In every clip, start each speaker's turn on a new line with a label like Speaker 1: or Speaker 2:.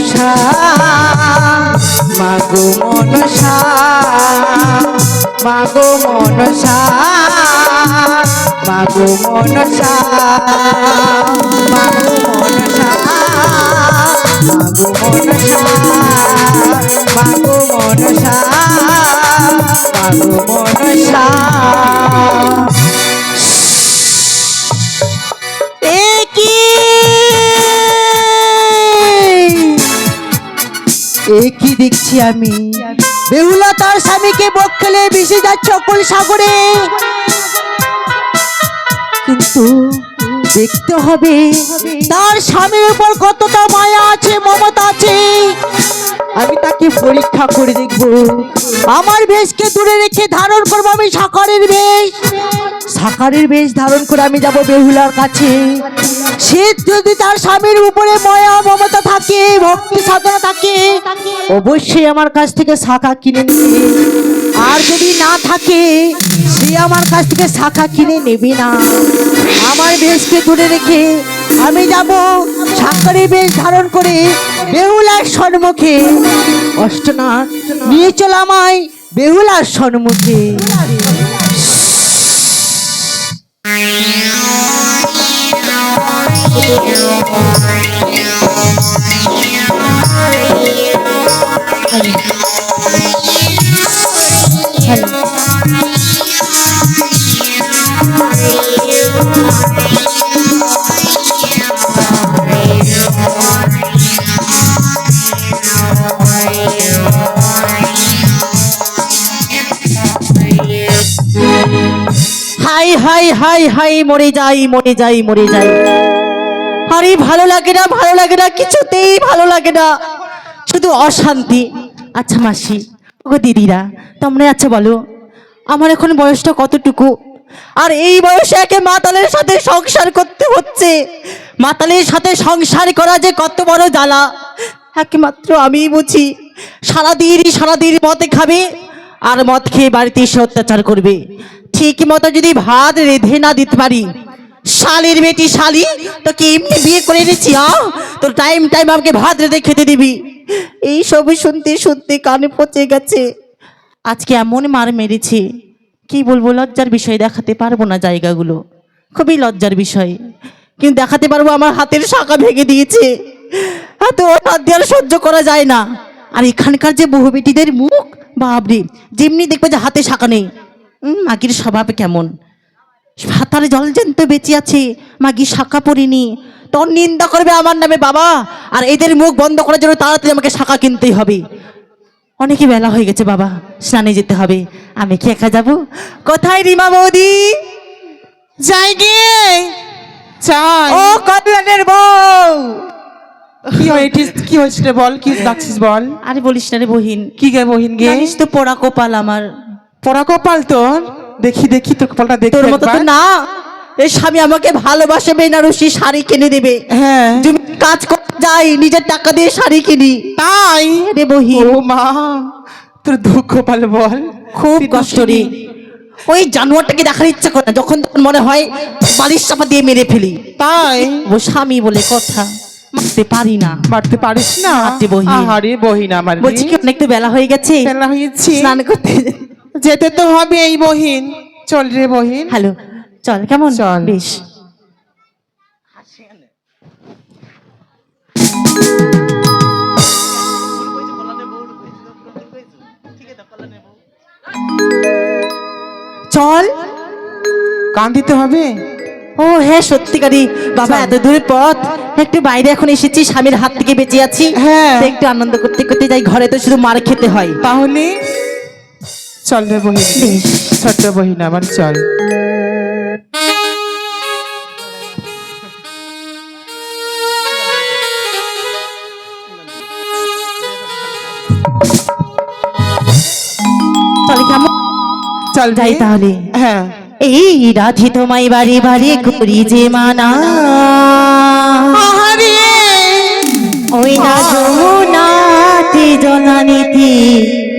Speaker 1: মনসা, মাগো মনসা মাগো মনসা মাগো মনসা মাগো মনসা মাগো মনসা মাগো মনসা মাগো মনসা। এ কি দেখছি আমি? বেহুলা তার স্বামীকে বকলে ভেসে যাচ্ছে অকল সাগরে। কিন্তু দেখতে হবে, তার স্বামীর উপর কতটা মায়া আছে, মমতা আছে। আমি তাকে পরীক্ষা করে দেখব। আমার বেশকে দূরে রেখে ধারণ করব আমি সাকারের বেশ সাকারের বেশ ধারণ করে আমি যাব বেহুলার কাছে। সে যদি তার স্বামীর উপরে মায়া, মমতা থাকে, ভক্তি সাধনা থাকে, অবশ্যই আমার কাছ থেকে শাখা কিনে নেবে। আর যদি না থাকে, সে আমার কাছ থেকে শাখা কিনে নেবে না। আমার বেশকে দূরে রেখে আমি যাব সাকারের বেশ ধারণ করে বেহুলার সম্মুখে অষ্টনাথ নিয়ে চল আমায় বেহুলার সম্মুখে হাই হাই হাই হাই মরে যাই মরে যাই মরে যাই। আরে ভালো লাগে না, ভালো লাগে না, কিছুতেই ভালো লাগে না। শুধু অশান্তি। আচ্ছা মাসি ও দিদিরা, তোমরা আচ্ছা বলো, আমার এখন বয়সটা কতটুকু? আর এই বয়সে একে মাতালের সাথে সংসার করতে হচ্ছে। মাতালের সাথে সংসার করা যে কত বড় জ্বালা। একমাত্র আমিই বুঝি, সারাদিনই সারাদিন মতে খাবে আর মদ খেয়ে বাড়িতে এসে অত্যাচার করবে। ঠিক মতো যদি ভাত রেঁধে না দিতে পারি, শালির বেটি শালি, তোকে এমনি বিয়ে করে এনেছি, আ? তোর টাইম টাইম আমাকে ভাত রেঁধে খেতে দিবি। এই সবই শুনতে শুনতে কানে পচে গেছে। আজকে এমন মার মেরেছে, কি বলব, লজ্জার বিষয় দেখাতে পারব না জায়গাগুলো। খুবই লজ্জার বিষয়। কিন্তু দেখাতে পারব আমার হাতের শাখা ভেঙে দিয়েছে। এত হাত দিয়ে সহ্য করা যায় না। আর এখানকার যে বহু বেটিদের মুখ বাবরে যেমনি দেখবে যে হাতে শাখা নেই। মাগির স্বভাব কেমন? হাতারে জল জ্যান্ত বেঁচে আছে মাগি শাখা পড়িনি। তোর নিন্দা করবে আমার নামে বাবা আর এদের মুখ বন্ধ করার জন্য তাড়াতাড়ি আমাকে শাখা কিনতেই হবে। অনেকে বেলা হয়ে গেছে বাবা স্নানে যেতে হবে। আমি কি একা যাব? কোথায় রিমা বৌদি?
Speaker 2: যাই গিয়ে
Speaker 1: ও কল্যাণের বউ!
Speaker 2: কি হয়েছিস কি হয়েছিল বল? কি ডাকছিস বল?
Speaker 1: আরে বলিস না রে বহিন।
Speaker 2: কি গে বহিন গে?
Speaker 1: জানিস তো পোড়া কোপাল আমার।
Speaker 2: পড়া কপাল তোর দেখি দেখি তোর কপালটা দেখি
Speaker 1: তোর মতো তো না। এই স্বামী আমাকে ভালোবাসে বেনারসি শাড়ি কিনে দেবে।
Speaker 2: হ্যাঁ।
Speaker 1: তুমি কাজ যাই নিজের টাকা দিয়ে শাড়ি কিনি।
Speaker 2: তাই?
Speaker 1: রে বহিন।
Speaker 2: ও মা তোর দুঃখ কপাল বল।
Speaker 1: খুব কষ্ট রে। ওই জানোয়ারটাকে দেখার ইচ্ছা করে না যখন তখন মনে হয় বালিশ চাপা দিয়ে মেরে ফেলি।
Speaker 2: তাই?
Speaker 1: ও স্বামী বলে কথা। মারতে পারি না।
Speaker 2: মারতে পারিস না?
Speaker 1: মারতে বহিন।
Speaker 2: আহারে বহিন আমার।
Speaker 1: বলছি কি অনেক তো বেলা হয়ে গেছে?
Speaker 2: বেলা হয়েছে
Speaker 1: স্নান করতে
Speaker 2: যেতে তো হবে এই বহিন। চল রে বহিন।
Speaker 1: হ্যালো চল কেমন?
Speaker 2: চল।
Speaker 1: বেশ। চল।
Speaker 2: কান দিতে হবে?
Speaker 1: ও হ্যাঁ সত্যিকারই বাবা এত দূরের পথ। একটু বাইরে এখন এসেছি স্বামীর হাত থেকে বেঁচে আছি।
Speaker 2: হ্যাঁ।
Speaker 1: একটু আনন্দ করতে করতে যাই ঘরে তো শুধু মার খেতে হয়।
Speaker 2: তাহলে চল রে বহিন। ছোট্ট বহিন আমার চল।
Speaker 1: চলে
Speaker 2: চল
Speaker 1: যাই তাহলে।
Speaker 2: হ্যাঁ।
Speaker 1: এই রাধি তোমায় বারে বারে করি যে মানা। ওই না যমুনাতে জনানিতে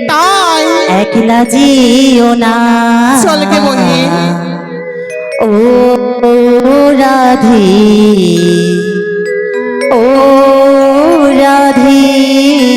Speaker 2: তাই।
Speaker 1: একলা জিও না।
Speaker 2: চল গে
Speaker 1: ও রাধে। ও রাধে।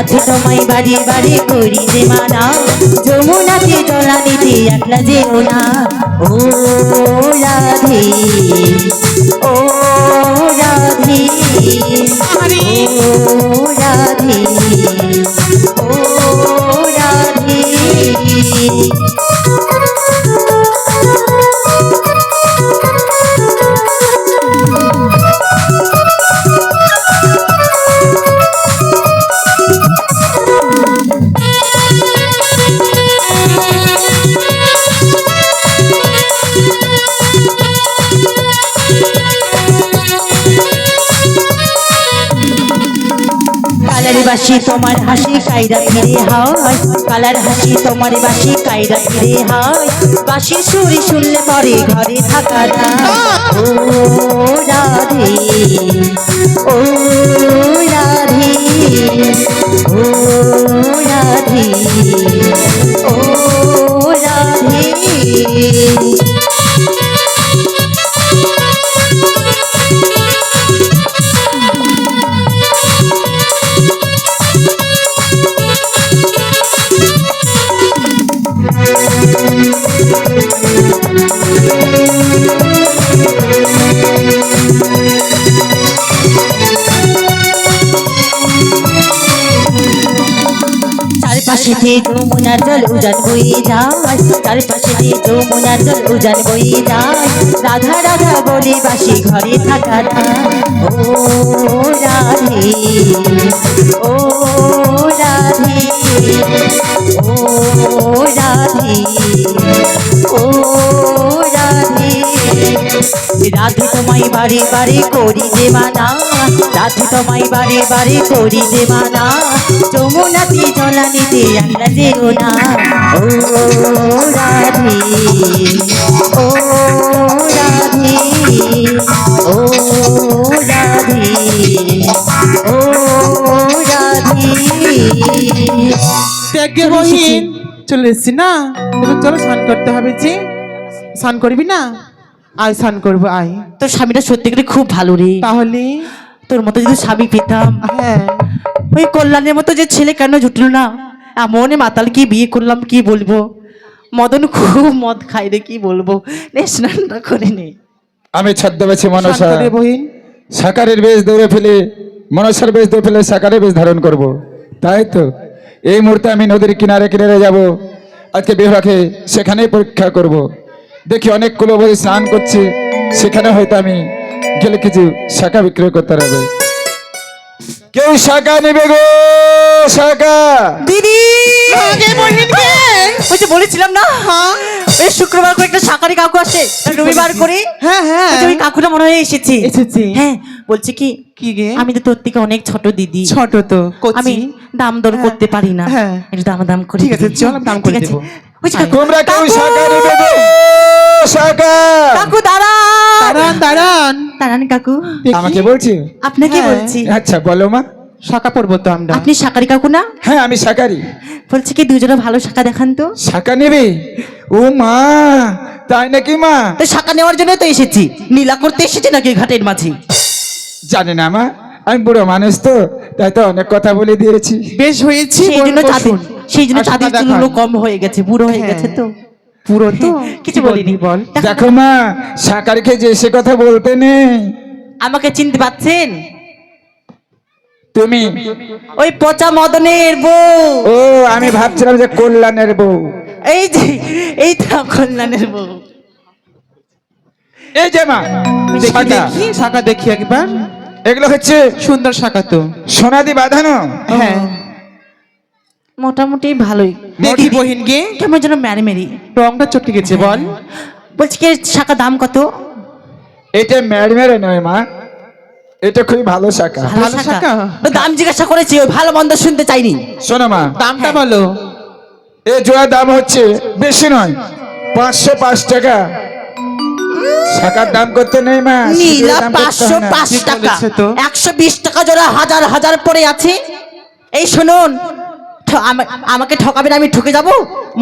Speaker 1: রাধে তোমায় বাড়ি বাড়ি করি যে মানা। যমুনাতে জলা নিতে একলা না ও রাধে। বাসি, তোমার হাসি কায়রা ফিরে হয়। কালার হাসি, তোমার বাসি কায়রা ফিরে হয়। বাসি সুরি শুনলে পরে ঘরে থাকা ও রাধে ও রাধে ও রাধে। যমুনার জল উজান বয়ে যায় চারপাশে তো যমুনার জল উজান বয়ে যায় রাধা রাধা বলে বাসি ঘরে থাকা ও রাধে ও রাধে ও রাধে, ও রাধে তোমায় বাড়ি বাড়ি করি মানা রাধে তোমায় বাড়ি বাড়ি করি মানা যমুনাতে জলা নিতে আমরা যেও না। ও রাধে ও রাধে ও রাধে ও রাধে।
Speaker 2: বহিন চলে এসছি। না? চলো স্নান করতে হবে যে। স্নান করবি না? আয় স্নান করব আয়।
Speaker 1: তোর স্বামীটা সত্যি করে খুব ভালো রে।
Speaker 2: তাহলে?
Speaker 1: তোর মতো যদি স্বামী পেতাম।
Speaker 2: হ্যাঁ।
Speaker 1: ওই কল্যাণের মতো যে ছেলে কেন জুটলো না? এমন মাতাল কি বিয়ে করলাম কি বলব? মদন খুব মদ খাই রে কি বলব? নে স্নানটা করে নে।
Speaker 3: আমি ছদ্মবেশী মনসা। সাকারের বেশ দৌড়ে ফেলে মনসার বেশ দৌড়ে ফেলে সাকারের বেশ ধারণ করব। তাই তো এই মুহূর্তে আমি নদীর কিনারে কিনারে যাব। আজকে বিভাগে সেখানেই পরীক্ষা করব। দেখি অনেক কুলবতী স্নান করছে। সেখানে হয়তো আমি গেলে কিছু শাখা বিক্রয় করতে পারবে। কেউ শাখা নেবে গো শাখা!
Speaker 1: দিদি!
Speaker 2: আগে
Speaker 1: ওই যে বলেছিলাম না?
Speaker 2: হ্যাঁ।
Speaker 1: ওই শুক্রবার করে একটা শাকারি কাকু আসে রবিবার করে।
Speaker 2: হ্যাঁ হ্যাঁ।
Speaker 1: ওই যে কাকুটা মনে হয় এসেছে।
Speaker 2: এসেছে।
Speaker 1: হ্যাঁ বলছে কি
Speaker 2: কি গে?
Speaker 1: আমি তো তোর থেকে অনেক ছোট দিদি।
Speaker 2: ছোট তো
Speaker 1: আমি দাম দর করতে পারি না।
Speaker 2: হ্যাঁ।
Speaker 1: একটু দাম দাম করে
Speaker 2: ঠিক আছে, চল, দাম করে দেবো।
Speaker 3: তোমরা কেউ শাখা নেবে শাখা!
Speaker 1: কাকু দাঁড়ান!
Speaker 2: দাঁড়ান দাঁড়ান।
Speaker 1: দাঁড়ান কাকু।
Speaker 3: আমাকে বলছি?
Speaker 1: আপনাকে
Speaker 2: হ্যাঁ।
Speaker 1: বলছি।
Speaker 3: আচ্ছা বলো মা।
Speaker 2: শাখা পড়ব তো আমরা।
Speaker 1: আপনি শাকারি কাকু না?
Speaker 3: হ্যাঁ আমি শাকারি
Speaker 1: বলছি কি দুজনে ভালো শাখা দেখান তো।
Speaker 3: শাখা নেবে? ও মা তাই নাকি মা?
Speaker 1: তো শাখা নেওয়ার জন্য তো এসেছি। নীলা করতে এসেছি নাকি ঘাটের মাঝে?
Speaker 3: জানি না মা আমি বুড়ো মানুষ তো তাই তো অনেক কথা বলে দিয়েছি।
Speaker 2: বেশ হয়েছি
Speaker 1: সেই জন্য। চুলগুলো কম হয়ে গেছে বুড়ো হয়ে
Speaker 2: হ্যাঁ।
Speaker 1: গেছে তো।
Speaker 2: পুরো তো।
Speaker 1: কিছু বলিনি।
Speaker 2: বল
Speaker 3: দেখো। মা শাকারিকে যে সে কথা বলতে নেই।
Speaker 1: আমাকে চিনতে পাচ্ছেন?
Speaker 3: তুমি?
Speaker 1: ওই পচা মদনের বউ।
Speaker 3: ও আমি ভাবছিলাম যে কল্যাণের বউ।
Speaker 1: এই যে এই তো কল্যাণের বউ।
Speaker 3: এই যে মা
Speaker 2: দেখি
Speaker 3: শাখা
Speaker 2: দেখি একবার।
Speaker 3: এগুলো হচ্ছে
Speaker 2: সুন্দর শাখা তো।
Speaker 3: সোনাদি বাঁধানো?
Speaker 2: হ্যাঁ।
Speaker 1: মোটামুটি ভালোই।
Speaker 2: দেখি বহিন গে
Speaker 1: কেমন যেন ম্যারি মেরি।
Speaker 2: রংটা চটকে গেছে বল।
Speaker 1: বলছি কি শাখা দাম কত?
Speaker 3: এটা মেরে মেরে নয় মা। এটা খুবই ভালো শাখা।
Speaker 1: ভালো শাখা? দাম জিজ্ঞাসা করেছি ওই ভালো মন্দ শুনতে চাইনি।
Speaker 3: শোনো মা।
Speaker 2: দামটা বলো।
Speaker 3: এ জোড়ার দাম হচ্ছে বেশি নয় পাঁচশো পাঁচ টাকা। শাখার দাম করতে নেই মা?
Speaker 1: নীলা পাঁচশো
Speaker 3: হয়।
Speaker 1: পাঁচ টাকা। একশো বিশ টাকা জোড়া হাজার হাজার পড়ে আছে। এই শুনুন আমাকে ঠকাবেন আমি ঠকে যাব?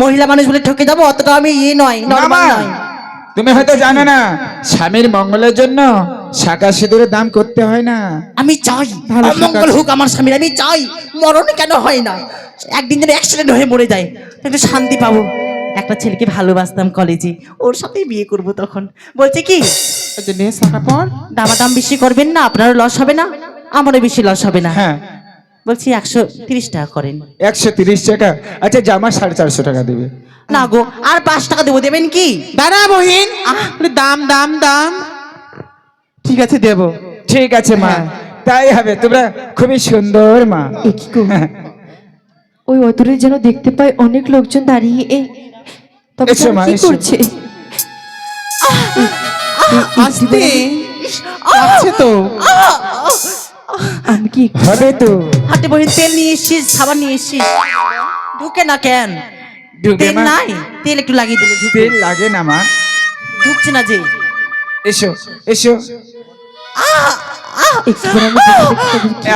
Speaker 1: মহিলা মানুষ বলে ঠকে যাব? অতটা আমি ইয়ে নয়
Speaker 3: না,
Speaker 1: নর্মাল নয়।
Speaker 3: তুমি হয়তো জানো না স্বামীর মঙ্গলের জন্য শাকা সিঁদুরের দাম করতে হয় না।
Speaker 1: আমি চাই মঙ্গল হোক আমার স্বামীর আমি চাই মরণ কেন হয় না? একদিন যেন অ্যাক্সিডেন্ট হয়ে মরে যায় একটু শান্তি পাবো। একটা ছেলেকে ভালোবাসতাম কলেজে ওর সাথেই বিয়ে করব তখন। বলছে কি
Speaker 2: নে শাখা পর।
Speaker 1: দামাদাম বেশি করবেন না আপনারও লস হবে না আমারও বেশি লস হবে না।
Speaker 3: হ্যাঁ।
Speaker 1: বলছি একশো তিরিশ টাকা করেন
Speaker 3: একশো তিরিশ টাকা আচ্ছা জামা সাড়ে চারশো টাকা দেবে
Speaker 1: না গো আর পাঁচ টাকা দেবো দেবেন কি
Speaker 2: দাঁড়া বহিন বলে দাম দাম দাম ঠিক আছে দেবো
Speaker 3: ঠিক আছে মা
Speaker 2: হ্যাঁ।
Speaker 3: তাই হবে তোমরা খুবই সুন্দর মা
Speaker 4: এ কি গো ওই অদূরে যেন দেখতে পাই অনেক লোকজন দাঁড়িয়ে এ তবে
Speaker 3: এসো
Speaker 4: তারা
Speaker 3: মা,
Speaker 4: কি
Speaker 3: এসো।
Speaker 4: করছে
Speaker 2: আসতে আসছে তো
Speaker 4: আমি কি
Speaker 3: হবে তো।
Speaker 1: হাতে বহি তেল নিয়ে এসছিস সাবান নিয়ে এসছিস? ঢুকে না কেন? তেল নাই? তেল একটু লাগিয়ে দিলে
Speaker 3: তেল লাগে না মা।
Speaker 1: ঢুকছে না যে।
Speaker 3: এসো এসো।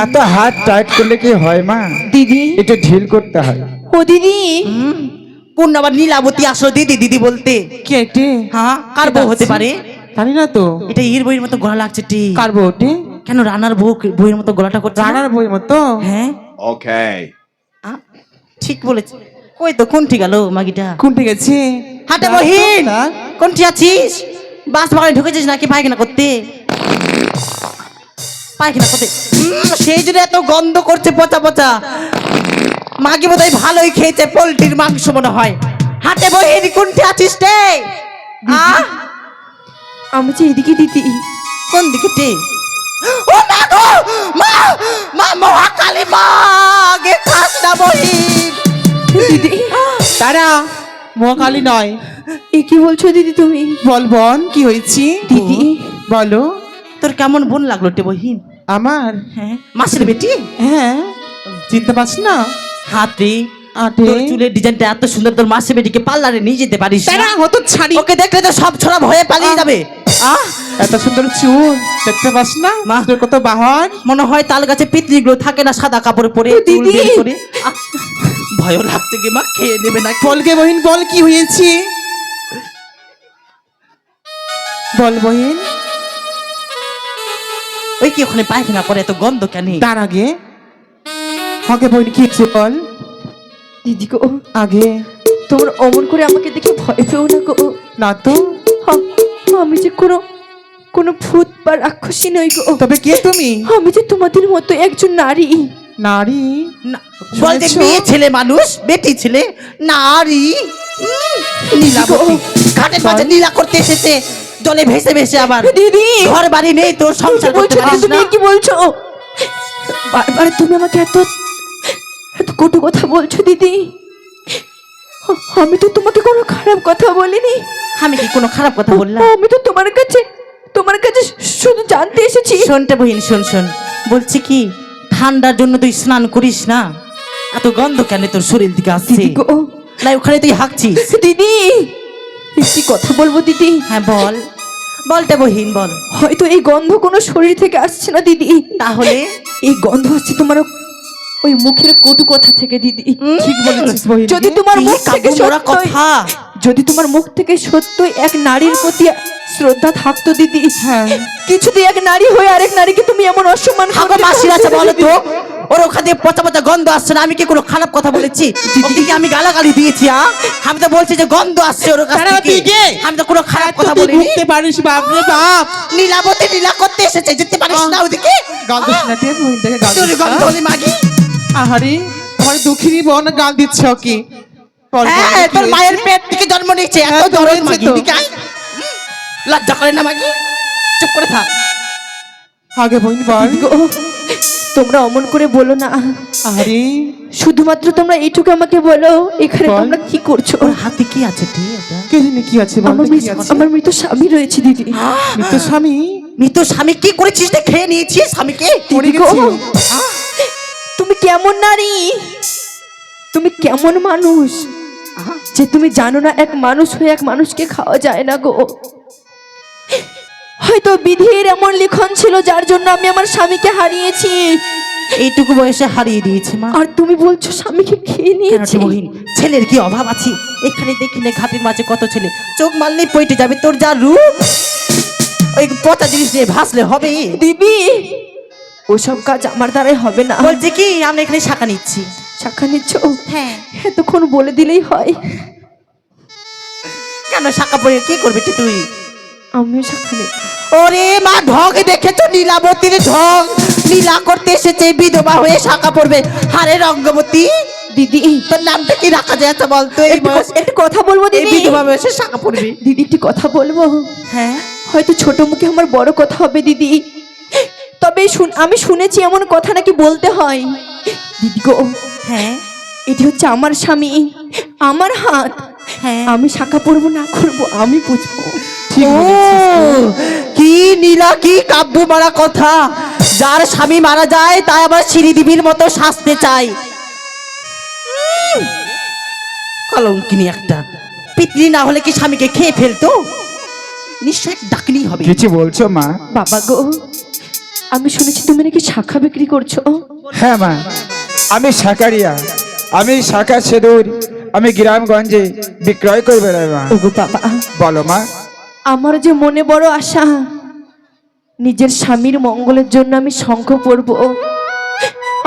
Speaker 3: এত হাত টাইট করলে কি হয় মা?
Speaker 4: দিদি।
Speaker 3: একটু ঢিল করতে হয়।
Speaker 4: ও দিদি।
Speaker 1: পূর্ণ আবার নীলাবতী আসো দিদি দিদি বলতে।
Speaker 2: কে এটি
Speaker 1: হ্যাঁ কার বউ হতে পারে?
Speaker 2: জানি না তো।
Speaker 1: এটা ইর বইয়ের মতো গলা লাগছে টি।
Speaker 2: কার বউটি
Speaker 1: কেন রানার বউ বইয়ের মতো গলাটা করছে?
Speaker 2: রানার বই মতো?
Speaker 1: হ্যাঁ।
Speaker 5: ওকে
Speaker 1: আ, ঠিক বলেছে। কই তো কোনটি গেল মাগিটা?
Speaker 2: কোনটি গেছে?
Speaker 1: হাটে বহিন
Speaker 2: ডাক।
Speaker 1: কোনটি আছিস? বাস বাগানে ঢুকেছিস নাকি পায়খানা করতে? পায়খানা করতে। সেই জন্য এত গন্ধ করছে পচা পচা। মাগি বোধহয় ভালোই খেয়েছে পোলট্রির মাংস মনে হয়। হাটে বহিন কোনটি আছিস রে? আ?
Speaker 4: আমি যে এদিকে দিদি
Speaker 1: কোন দিকে টে ও মা গো মা মা মহাকালী মা গে খাস না বহিন
Speaker 4: দিদি
Speaker 2: তারা মহাকালী নয়।
Speaker 4: এ কি বলছো দিদি তুমি?
Speaker 2: বল বোন কি হয়েছে?
Speaker 4: দিদি।
Speaker 2: বলো।
Speaker 1: তোর কেমন বোন লাগল টে বহিন?
Speaker 2: আমার?
Speaker 1: হ্যাঁ। মাসের বেটি?
Speaker 2: হ্যাঁ। চিনতে পারছি না?
Speaker 1: হাতে
Speaker 2: আটে।
Speaker 1: তোর চুলের ডিজাইনটা এত সুন্দর তোর মাসে বেটিকে পার্লারে নিয়ে যেতে পারিস না?
Speaker 2: তারা হতো ছাড়ি।
Speaker 1: ওকে দেখলে তো সব ছড়া ভয়ে পালিয়ে যাবে।
Speaker 2: এত সুন্দর চুল দেখতে পাস না?
Speaker 1: মা।
Speaker 2: তোর কত বাহন?
Speaker 1: মনে হয় তাল গাছে পিতলিগুলো থাকে না সাদা কাপড় পরে
Speaker 4: দিদি।
Speaker 1: ভয়ও লাগছে কি মা খেয়ে নেবে না
Speaker 2: বলকে বহিন বল কি হয়েছে? বল বহিন।
Speaker 1: ওই কি ওখানে পায়খানা করে এত গন্ধ কেন?
Speaker 2: তার আগে। আগে বহিন কি হয়েছে বল?
Speaker 4: দিদি গো।
Speaker 2: আগে।
Speaker 4: তোমরা অমন করে আমাকে দেখে ভয় পেও না গো।
Speaker 2: না তো।
Speaker 4: আমি যে কোনো কোনো ভূত বা রাক্ষসী নই গো।
Speaker 2: তবে কে তুমি?
Speaker 4: আমি যে তোমাদের মতো একজন নারী।
Speaker 2: নারী?
Speaker 1: না, বলতে? মেয়ে ছেলে মানুষ বেটি ছেলে নারী। নীলাবতী ঘাটের মাঝে নীলা করতে এসেছে জলে ভেসে ভেসে আবার।
Speaker 4: দিদি
Speaker 1: ঘর বাড়ি নেই তোর সংসার করতে
Speaker 4: বলছো
Speaker 1: পারিস
Speaker 4: তুমি
Speaker 1: না
Speaker 4: কি বলছো? বারবার তুমি আমাকে এত এত কটু কথা বলছো দিদি। আমি তো তোমাকে কোনো খারাপ কথা বলিনি।
Speaker 1: আমি কি কোনো খারাপ কথা বললাম?
Speaker 4: আমি তো তোমার কাছে তোমার কাছে শুধু জানতে এসেছি।
Speaker 1: শোনতে বহিন শোন শোন। বলছি কি ঠান্ডার জন্য তুই স্নান করিস না? এত গন্ধ কেন তোর শরীর দিকে আসছে? না ওখানে তুই হাঁকছিস।
Speaker 4: দিদি একটি কথা বলব দিদি?
Speaker 1: হ্যাঁ বল। বলতে বহিন বল।
Speaker 4: হয়তো এই গন্ধ কোনো শরীর থেকে আসছে না দিদি।
Speaker 1: তাহলে?
Speaker 4: এই গন্ধ হচ্ছে তোমার ওই মুখের কটু কথা থেকে দিদি।
Speaker 2: ঠিক বলেছিস
Speaker 4: যদি তোমার মুখ থেকে
Speaker 1: কথা।
Speaker 4: যদি তোমার মুখ থেকে সত্যই এক নারীর প্রতি শ্রদ্ধা থাকতো দিদি
Speaker 2: হ্যাঁ।
Speaker 4: কিছুতেই এক নারী হয়ে আরেক নারীকে তুমি এমন অসম্মান করতে
Speaker 1: মাসির আছে বলো তো। ওর ওখানে পচা পচা গন্ধ আসছে না। আমি কি কোনো খারাপ কথা বলেছি? ওকে কি আমি গালাগালি দিয়েছি আ? আমি তো বলছি যে গন্ধ আসছে ওর কাছ থেকে। আমি তো কোনো খারাপ কথা বলিনি।
Speaker 2: ঘুরতে পারিস বাপ রে বাপ।
Speaker 1: নীলাবতী নীলা করতে এসেছে যেতে পারিস না ওদিকে।
Speaker 2: না টিয়া বহিন থেকে
Speaker 1: গন্ধ। মাগি।
Speaker 2: আহারে আমার দুঃখিনী বোন গাল দিচ্ছ কি?
Speaker 1: হ্যাঁ তোর মায়ের পেট থেকে জন্ম নিয়েছে এত
Speaker 2: হ্যাঁ,
Speaker 1: দরদ মাগি
Speaker 2: তো।
Speaker 1: এদিকে লজ্জা করে না মাগি? চুপ করে থাক।
Speaker 2: আগে বহিন বল।
Speaker 4: তোমরা অমন করে বলো না।
Speaker 2: আরে
Speaker 4: শুধুমাত্র তোমরা এইটুকু আমাকে বলো এখানে তোমরা কি করছ?
Speaker 1: ওর হাতে কি আছে টি এটা?
Speaker 2: কে জানে কি আছে বল
Speaker 4: আমার
Speaker 2: কি
Speaker 4: মৃত-
Speaker 2: আছে?
Speaker 4: আমার মৃত স্বামী রয়েছে দিদি।
Speaker 2: মৃত স্বামী?
Speaker 1: মৃত স্বামী কি করেছিস? রে খেয়ে নিয়েছিস স্বামীকে?
Speaker 4: দিদি গো,
Speaker 2: গেছি
Speaker 4: তুমি কেমন নারী? তুমি কেমন মানুষ? যে তুমি জানো না এক মানুষ হয়ে এক মানুষকে খাওয়া যায় না গো। হয়তো বিধির এমন লিখন ছিল যার জন্য আমি আমার স্বামীকে হারিয়েছি।
Speaker 1: এইটুকু বয়সে হারিয়ে দিয়েছে মা।
Speaker 4: আর তুমি বলছো স্বামীকে খেয়ে নিয়েছে?
Speaker 1: মহিন? ছেলের কি অভাব আছে? এখানে দেখি না ঘাটের মাঝে কত ছেলে। চোখ মারলেই পইটে যাবে তোর যা রূপ। ওই পচা জিনিস নিয়ে ভাসলে হবে
Speaker 4: দিদি ওসব কাজ আমার দ্বারাই হবে না।
Speaker 1: বলছে কি আমরা এখানে শাখা নিচ্ছি।
Speaker 4: শাখা নিচ্ছ?
Speaker 1: হ্যাঁ।
Speaker 4: এতক্ষণ বলে দিলেই হয়।
Speaker 1: কেন শাখা পরে কি করবি তুই?
Speaker 4: আমিও শাখা নেব।
Speaker 1: ওরে মা ঢং দেখেছ? নীলাবতীর ঢং নীলা করতে এসেছে বিধবা হয়ে শাখা পড়বে হারে রঙ্গবতী।
Speaker 4: দিদি।
Speaker 1: তোর নামটা কি রাখা যায় আচ্ছা বলতো
Speaker 4: একটু
Speaker 1: বয়স?
Speaker 4: একটু কথা বলব দিদি?
Speaker 1: বিধবা বয়সে শাখা পড়বি
Speaker 4: দিদি একটু কথা বলব।
Speaker 1: হ্যাঁ।
Speaker 4: হয়তো ছোট মুখে আমার বড় কথা হবে দিদি। তবে আমি শুনেছি এমন কথা নাকি বলতে হয়। দিদি গো
Speaker 1: হ্যাঁ।
Speaker 4: এটি হচ্ছে আমার স্বামী আমার হাত।
Speaker 1: হ্যাঁ।
Speaker 4: আমি শাখা পড়ব না করব আমি বুঝব।
Speaker 1: কি নীলা কি কাব্য মারা কথা। যার স্বামী মারা যায় তাই আবার শ্রীদেবীর মতো শাস্তে চাই কলঙ্কিনী একটা। পিতলি না হলে কি স্বামীকে খেয়ে ফেলতো? নিশ্চয় ডাকনি হবে।
Speaker 3: কিছু বলছো মা?
Speaker 4: বাবা গো আমি শুনেছি তুমি নাকি শাখা বিক্রি করছ।
Speaker 3: হ্যাঁ মা আমি শাকারিয়া আমি শাখা সেদুর আমি গ্রামগঞ্জে বিক্রয় করে বেড়াই মা।
Speaker 4: ওগো বাবা
Speaker 3: বলো মা।
Speaker 4: আমার যে মনে বড় আশা নিজের স্বামীর মঙ্গলের জন্য আমি শঙ্খ পরব।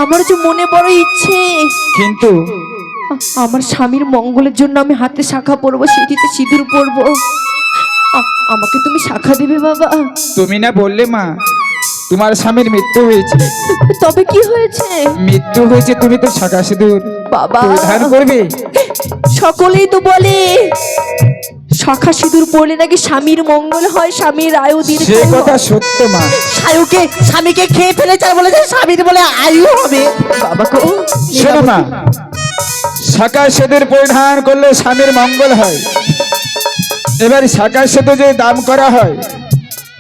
Speaker 4: আমার যে মনে বড় ইচ্ছে
Speaker 3: কিন্তু
Speaker 4: আমার স্বামীর মঙ্গলের জন্য আমি হাতে শাখা পরবো সেটিতে সিঁদুর পরবো। আমাকে তুমি শাখা দেবে বাবা।
Speaker 3: তুমি না বললে মা তোমার স্বামীর মৃত্যু হয়েছে।
Speaker 4: তবে কি হয়েছে?
Speaker 3: মৃত্যু হয়েছে তুমি তো শাখা সিঁদুর
Speaker 4: বাবা।
Speaker 3: পরিধান করবে?
Speaker 4: সকলেই তো বলে শাখা সিঁদুর পরলে নাকি স্বামীর মঙ্গল হয় স্বামীর আয়ু দীর্ঘ
Speaker 3: সে কথা সত্য মা।
Speaker 1: সায়ুকে স্বামীকে খেয়ে ফেলেছে আর বলেছে স্বামীর বলে আয়ু হবে।
Speaker 4: বাবা গো
Speaker 3: শোনো মা। শাখা সেতুর পরিধান করলে স্বামীর মঙ্গল হয়। এবার শাখা সেতু যদি দাম করা হয়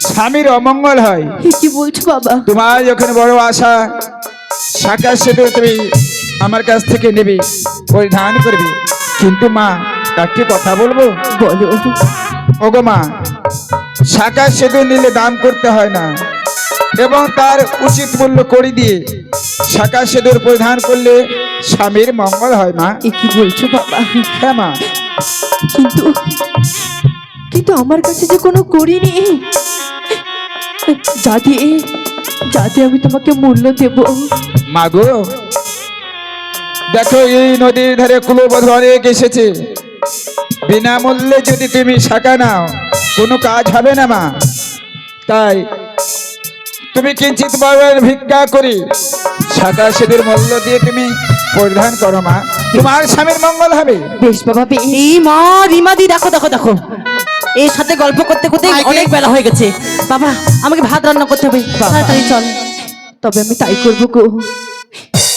Speaker 3: স্বামীর অমঙ্গল হয়।
Speaker 4: কি বলছো বাবা?
Speaker 3: তোমার যখন বড় আশা শাখা সেতু তুমি আমার কাছ থেকে নেবে পরিধান করবে। কিন্তু মা একটি কথা বলব?
Speaker 4: বলো
Speaker 3: ওগো মা শাখা সেতু নিলে দাম করতে হয় না। এবং তার উচিত মূল্য করে দিয়ে শাখা সেতুর পরিধান করলে স্বামীর মঙ্গল হয় মা।
Speaker 4: কি বলছো বাবা?
Speaker 3: হ্যাঁ মা।
Speaker 4: কিন্তু কিন্তু আমার কাছে যে কোনো করি নেই। যা দিয়ে আমি তোমাকে মূল্য দেব।
Speaker 3: মাগো দেখো এই নদীর ধারে কুলবধূ অনেক এসেছে। বিনামূল্যে যদি তুমি শাখা নাও কোনো কাজ হবে না মা। তাই তুমি কিঞ্চিত বড়ের ভিক্ষা করি শাখা সেদের মূল্য দিয়ে তুমি পরিধান করো মা। তোমার স্বামীর মঙ্গল হবে।
Speaker 4: বেশ বাবা
Speaker 1: এই মা রিমাদি দেখো দেখো দেখো। এর সাথে গল্প করতে করতে অনেক বেলা হয়ে গেছে। বাবা আমাকে ভাত রান্না করতে হবে। তাড়াতাড়ি চল।
Speaker 4: তবে আমি তাই করব গো।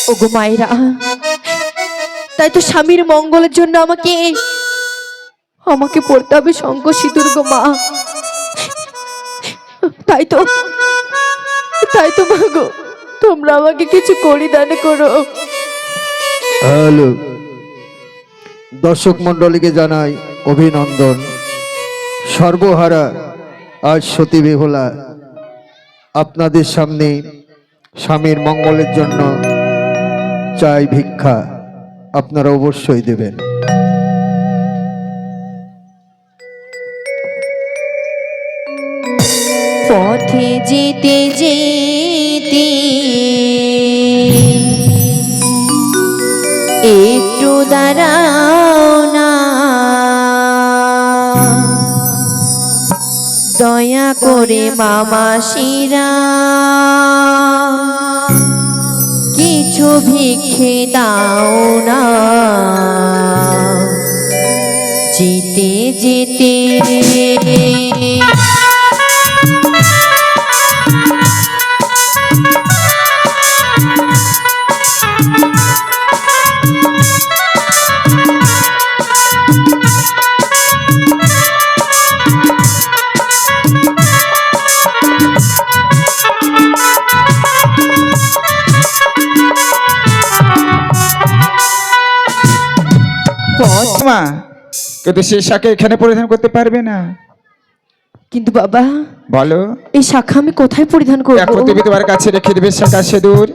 Speaker 4: ও গো মায়েরা তাই তো স্বামীর মঙ্গলের জন্য আমাকে আমাকে পড়তে হবে শঙ্খ সিঁদুর গো মা। তাই তো তাই তো মা গো তোমরা আমাকে কিছু করি দান করো।
Speaker 5: হ্যালো। দর্শক মণ্ডলীকে জানাই অভিনন্দন। সর্বহারা আজ সতী বেহুলা আপনাদের সামনে স্বামীর মঙ্গলের জন্য চাই ভিক্ষা, আপনারা অবশ্যই দেবেন।
Speaker 4: পথে যেতে যেতে একটু দাঁড়াও দয়া করে মামা শিরা। কিছু ভিক্ষে দাও না। যেতে যেতে
Speaker 3: কিন্তু সে শাখা এখানে পরিধান করতে পারবে না।
Speaker 4: কিন্তু বাবা
Speaker 3: বলো।
Speaker 4: এই শাখা আমি কোথায় পরিধান করব?
Speaker 3: দেখো তুমি তোমার কাছে রেখে দেবে শাখা সেদুর।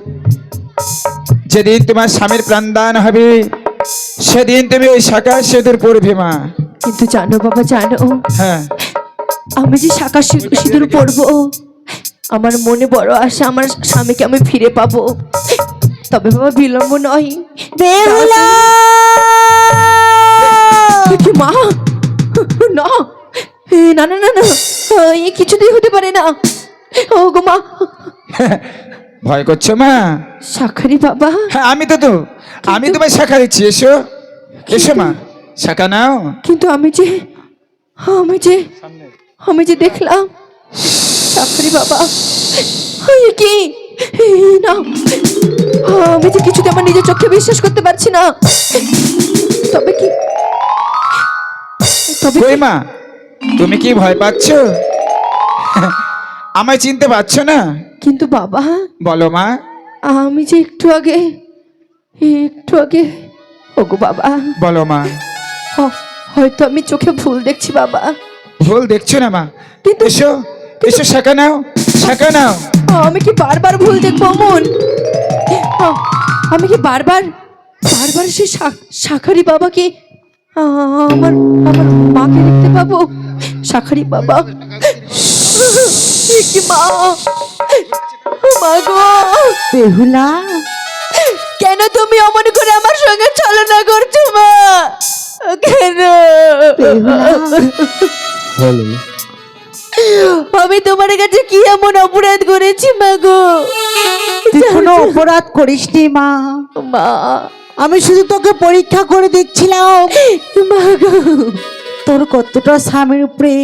Speaker 3: যেদিন তোমার স্বামীর প্রাণদান হবে সেদিন তুমি ওই শাখা সেতুর পড়বে মা।
Speaker 4: কিন্তু জানো বাবা জানো?
Speaker 3: হ্যাঁ।
Speaker 4: আমি যে শাখা সিঁদুর পরবো আমার মনে বড় আশা আমার স্বামীকে আমি ফিরে পাবো। তবে বাবা বিলম্ব নয়।
Speaker 1: বেহুলা!
Speaker 4: কি মা। না না না না না। এ কিছুতেই হতে পারে না। ও গো মা।
Speaker 3: ভয় করছ মা?
Speaker 4: শাখারি বাবা।
Speaker 3: হ্যাঁ আমি তো তো আমি তোমায় শাখা দিচ্ছি এসো। এসো মা। শাখা নাও।
Speaker 4: কিন্তু আমি যে আমি যে আমি যে দেখলাম শাখারি বাবা। কি? না। আমি যে কিছুতে আমার নিজের চোখে বিশ্বাস করতে পারছি না। তবে কি তবে
Speaker 3: কই মা তুমি কি ভয় পাচ্ছ? আমায় চিনতে পারছ না?
Speaker 4: কিন্তু বাবা।
Speaker 3: বলো মা।
Speaker 4: আমি যে একটু আগে একটু আগে ওগো বাবা।
Speaker 3: বলো মা।
Speaker 4: হয়তো আমি চোখে ভুল দেখছি বাবা।
Speaker 3: ভুল দেখছ না মা?
Speaker 4: কিন্তু
Speaker 3: এসো এসো শাখা নাও শাখা নাও।
Speaker 4: আমি কি বারবার ভুল দেখব মন আমি কি বারবার বারবার সেই শা- শাখারি বাবাকে আমার আমার মাকে দেখতে পাবো? শাখারি বাবা। কি মা। মা গো।
Speaker 1: বেহুলা।
Speaker 4: কেন তুমি অমন করে আমার সঙ্গে ছলনা করছ মা? কেন? আমি তোমার কাছে কি এমন অপরাধ করেছি মা গো?
Speaker 1: তুই কোনো অপরাধ করিসনি মা।
Speaker 4: মা।
Speaker 1: আমি শুধু তোকে পরীক্ষা করে দেখছিলাম। তোর কতটা স্বামীর উপরে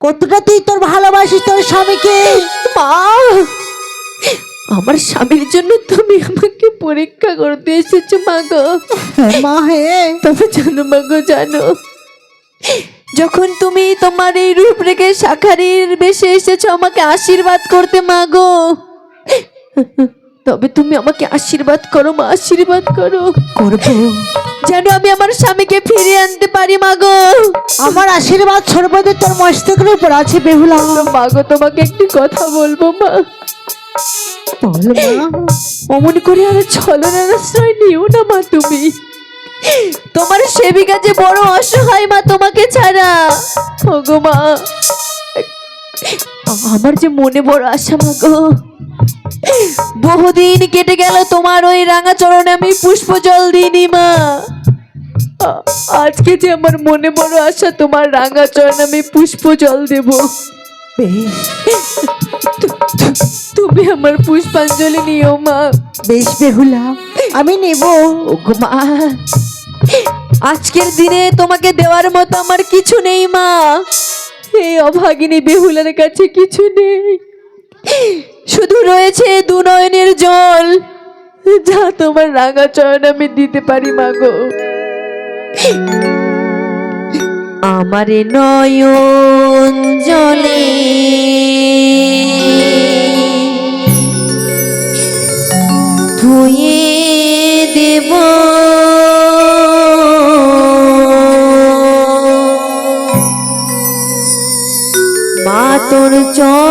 Speaker 1: কতটা তুই তোর ভালোবাসিস তোর স্বামীকে?
Speaker 4: মা আমার স্বামীর জন্য তুমি আমাকে পরীক্ষা করতে এসেছ মা গো।
Speaker 1: হ্যাঁ, মা হে।
Speaker 4: তবে জানো মা গো জানো। যখন তুমি তোমার এই রূপ রেখে শাখারির বেশে এসেছ আমাকে আশীর্বাদ করতে মা গো। তবে তুমি আমাকে আশীর্বাদ করো মা আশীর্বাদ করো।
Speaker 1: করব।
Speaker 4: যেন আমি আমার স্বামীকে ফিরিয়ে আনতে পারি মা গো।
Speaker 1: আমার আশীর্বাদ সর্বদা তোর মস্তকের উপর আছে বেহুলা।
Speaker 4: মা গো তোমাকে একটি কথা বলব মা।
Speaker 1: বল মা
Speaker 4: অমন করে আর ছলনার আশ্রয় নিও না মা তুমি। তোমার সেবিকা যে বড় অসহায় মা তোমাকে ছাড়া। ওগো মা। আমার যে মনে বড় আশা মা গো। বহুদিন কেটে গেল তোমার ওই রাঙা চরণে আমি পুষ্প জল দিইনি মা। আজকে যে আমার মনে বড় আশা তোমার রাঙা চরণে আমি পুষ্প জল দেবো। তুমি আমার পুষ্পাঞ্জলি নিও মা।
Speaker 1: বেশ বেহুলা আমি নেব।
Speaker 4: মা। আজকের দিনে তোমাকে দেওয়ার মতো আমার কিছু নেই মা। এই অভাগিনী বেহুলার কাছে কিছু নেই। শুধু রয়েছে দু নয়নের জল। যা তোমার রাঙা চয়ন আমি দিতে পারি, মা গো। আমার নয়ন জলে। ধুয়ে দেব। মা তোর চরণ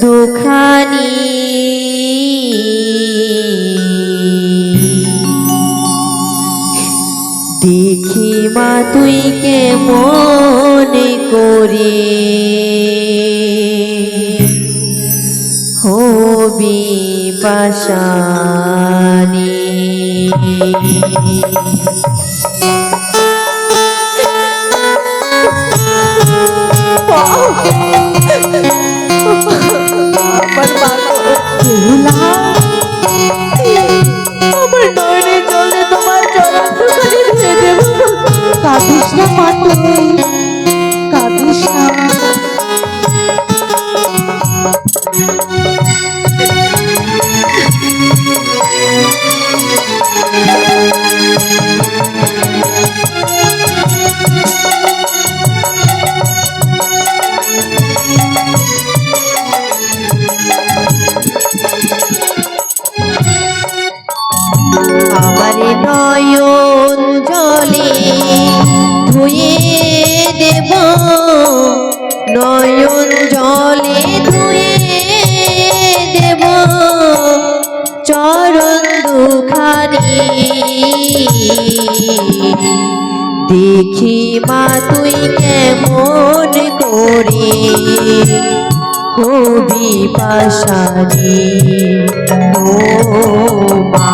Speaker 4: দুখানি দেখি মা তুই কে মনে করে হবি পাশানি আমার চরণ দুখানি।
Speaker 1: দেখি মা,
Speaker 4: তুই কেমন করে? হবি পাশানি ও মা,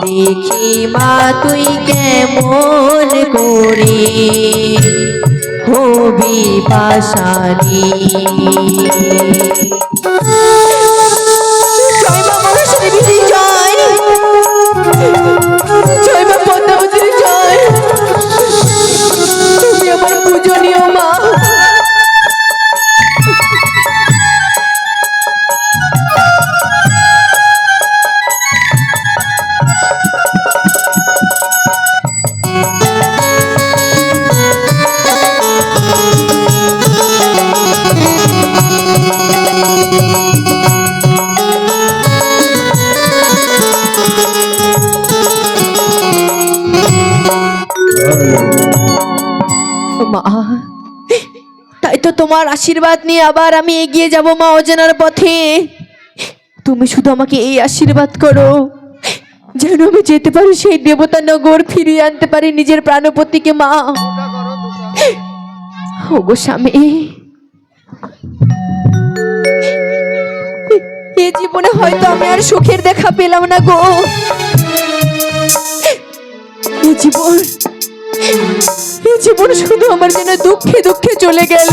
Speaker 4: দেখি মা, তুই কেমন করে? হবি পাশানি আশীর্বাদ নিয়ে আবার আমি এগিয়ে যাব মা অজানার পথে। তুমি শুধু আমাকে এই আশীর্বাদ করো, যেন আমি যেতে পারি সেই দেবতা নগর ফিরিয়ে আনতে পারি নিজের প্রাণপতিকে মা। ওগো স্বামী। এ জীবনে হয়তো আমি আর সুখের দেখা পেলাম না গো। জীবন জীবন শুধু আমার যেন দুঃখে দুঃখে চলে গেল।